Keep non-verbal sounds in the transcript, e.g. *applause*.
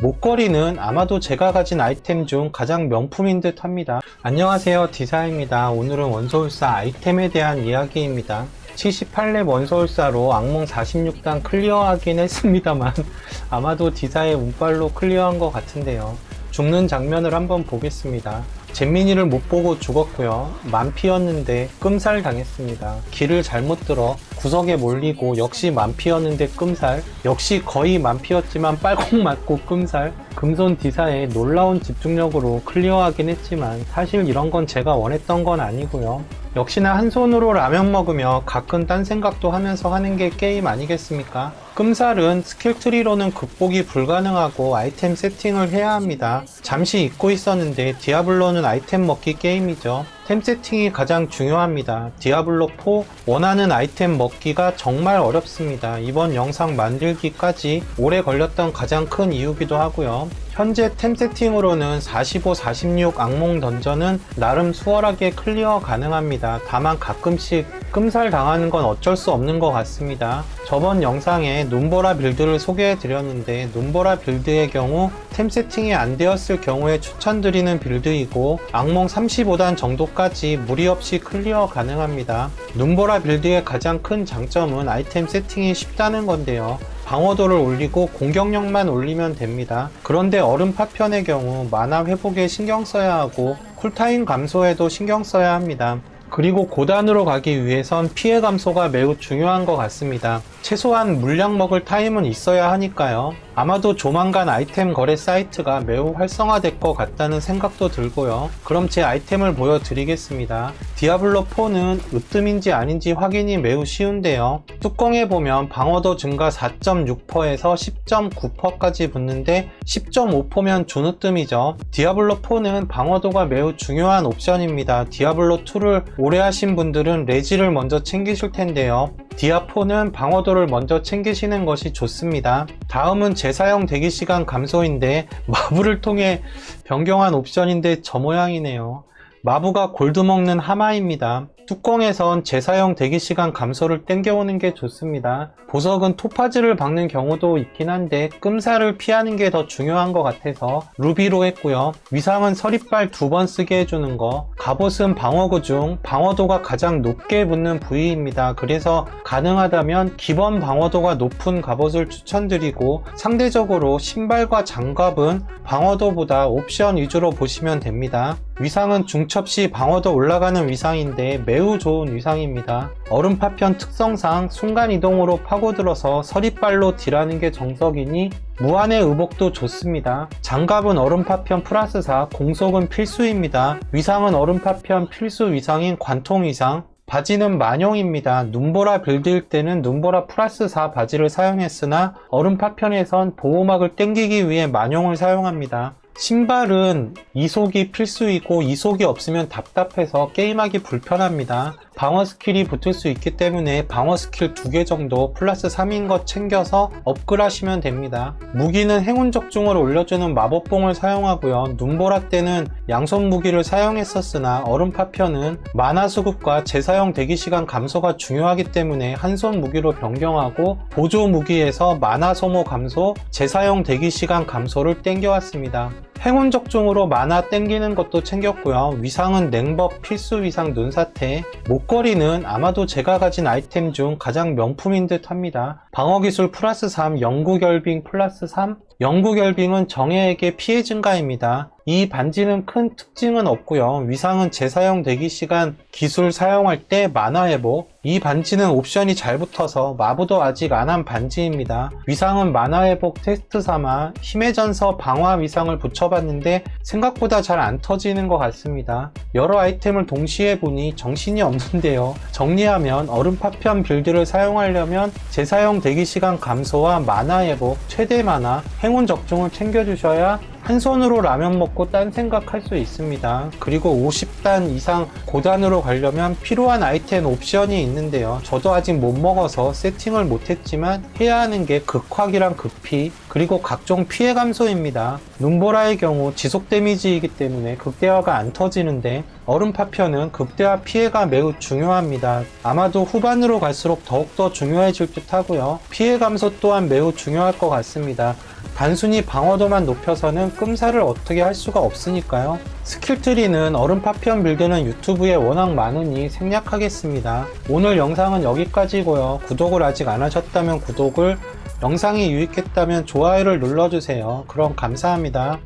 목걸이는 아마도 제가 가진 아이템 중 가장 명품인 듯 합니다. 안녕하세요 디사입니다. 오늘은 원소울사 아이템에 대한 이야기입니다. 78렙 원소울사로 악몽 46단 클리어하긴 했습니다만 *laughs* 아마도 디사의 운빨로 클리어한 것 같은데요. 죽는 장면을 한번 보겠습니다. 잼민이를 못 보고 죽었고요. 만피였는데 끔살 당했습니다. 길을 잘못 들어 구석에 몰리고 역시 만피였는데 끔살. 역시 거의 만피였지만 빨콩 맞고 끔살. 금손 디사의 놀라운 집중력으로 클리어하긴 했지만 사실 이런 건 제가 원했던 건 아니고요. 역시나 한 손으로 라면 먹으며 가끔 딴 생각도 하면서 하는 게 게임 아니겠습니까? 끔살은 스킬 트리로는 극복이 불가능하고 아이템 세팅을 해야 합니다. 잠시 잊고 있었는데 디아블로는 아이템 먹기 게임이죠. 템 세팅이 가장 중요합니다. 디아블로4 원하는 아이템 먹기가 정말 어렵습니다. 이번 영상 만들기까지 오래 걸렸던 가장 큰 이유기도 하고요. 현재 템 세팅으로는 45, 46 악몽 던전은 나름 수월하게 클리어 가능합니다. 다만 가끔씩 끔살 당하는 건 어쩔 수 없는 것 같습니다. 저번 영상에 눈보라 빌드를 소개해 드렸는데 눈보라 빌드의 경우 템 세팅이 안 되었을 경우에 추천드리는 빌드이고 악몽 35단 정도까지 무리 없이 클리어 가능합니다. 눈보라 빌드의 가장 큰 장점은 아이템 세팅이 쉽다는 건데요. 방어도를 올리고 공격력만 올리면 됩니다. 그런데 얼음 파편의 경우 만화 회복에 신경 써야 하고 쿨타임 감소에도 신경 써야 합니다. 그리고 고단으로 가기 위해선 피해 감소가 매우 중요한 것 같습니다. 최소한 물량 먹을 타임은 있어야 하니까요. 아마도 조만간 아이템 거래 사이트가 매우 활성화될 것 같다는 생각도 들고요. 그럼 제 아이템을 보여드리겠습니다. 디아블로4는 으뜸인지 아닌지 확인이 매우 쉬운데요. 뚜껑에 보면 방어도 증가 4.6%에서 10.9%까지 붙는데 10.5%면 준으뜸이죠. 디아블로4는 방어도가 매우 중요한 옵션입니다. 디아블로2를 오래 하신 분들은 레지를 먼저 챙기실 텐데요. 디아4는 방어도를 먼저 챙기시는 것이 좋습니다. 다음은 재사용 대기시간 감소인데 마부를 통해 변경한 옵션인데 저 모양이네요. 마부가 골드 먹는 하마입니다. 뚜껑에선 재사용 대기시간 감소를 땡겨오는 게 좋습니다. 보석은 토파즈를 박는 경우도 있긴 한데 끔살을 피하는 게 더 중요한 것 같아서 루비로 했고요. 위상은 서리빨 두번 쓰게 해주는 거. 갑옷은 방어구 중 방어도가 가장 높게 붙는 부위입니다. 그래서 가능하다면 기본 방어도가 높은 갑옷을 추천드리고 상대적으로 신발과 장갑은 방어도보다 옵션 위주로 보시면 됩니다. 위상은 중첩 시 방어도 올라가는 위상인데 매우 좋은 위상입니다. 얼음 파편 특성상 순간이동으로 파고들어서 서리빨로 딜하는 게 정석이니 무한의 의복도 좋습니다. 장갑은 얼음 파편 플러스 4, 공속은 필수입니다. 위상은 얼음 파편 필수 위상인 관통 위상, 바지는 만용입니다. 눈보라 빌드일 때는 눈보라 플러스 4 바지를 사용했으나 얼음 파편에선 보호막을 땡기기 위해 만용을 사용합니다. 신발은 이속이 필수이고 이속이 없으면 답답해서 게임하기 불편합니다. 방어 스킬이 붙을 수 있기 때문에 방어 스킬 두개 정도 플러스 3인 것 챙겨서 업글 하시면 됩니다. 무기는 행운 적중을 올려주는 마법봉을 사용하고요. 눈보라 때는 양손 무기를 사용했었으나 얼음 파편은 만화 수급과 재사용 대기 시간 감소가 중요하기 때문에 한 손 무기로 변경하고 보조 무기에서 만화 소모 감소, 재사용 대기 시간 감소를 땡겨왔습니다. 행운 적 중으로 만화 땡기는 것도 챙겼고요. 위상은 냉법 필수 위상 눈사태. 목걸이는 아마도 제가 가진 아이템 중 가장 명품인 듯 합니다. 방어기술 플러스 3, 영구결빙 플러스 3. 영구결빙은 정예에게 피해 증가입니다. 이 반지는 큰 특징은 없고요. 위상은 재사용 대기 시간 기술 사용할 때 만화 회복. 이 반지는 옵션이 잘 붙어서 마부도 아직 안 한 반지입니다. 위상은 만화 회복 테스트 삼아 힘의 전서 방화 위상을 붙여봤는데 생각보다 잘 안 터지는 것 같습니다. 여러 아이템을 동시에 보니 정신이 없는데요. 정리하면 얼음 파편 빌드를 사용하려면 재사용 대기 시간 감소와 만화 회복, 최대 만화, 행운 적중을 챙겨주셔야 한 손으로 라면 먹고 딴 생각할 수 있습니다. 그리고 50단 이상 고단으로 가려면 필요한 아이템 옵션이 있는데요. 저도 아직 못 먹어서 세팅을 못했지만 해야 하는 게 극확이랑 극피 그리고 각종 피해 감소입니다. 눈보라의 경우 지속 데미지이기 때문에 극대화가 안 터지는데 얼음 파편은 극대화 피해가 매우 중요합니다. 아마도 후반으로 갈수록 더욱더 중요해질 듯 하고요. 피해 감소 또한 매우 중요할 것 같습니다. 단순히 방어도만 높여서는 끔사를 어떻게 할 수가 없으니까요. 스킬트리는 얼음 파피언 빌드는 유튜브에 워낙 많으니 생략하겠습니다. 오늘 영상은 여기까지고요. 구독을 아직 안 하셨다면 구독을, 영상이 유익했다면 좋아요를 눌러주세요. 그럼 감사합니다.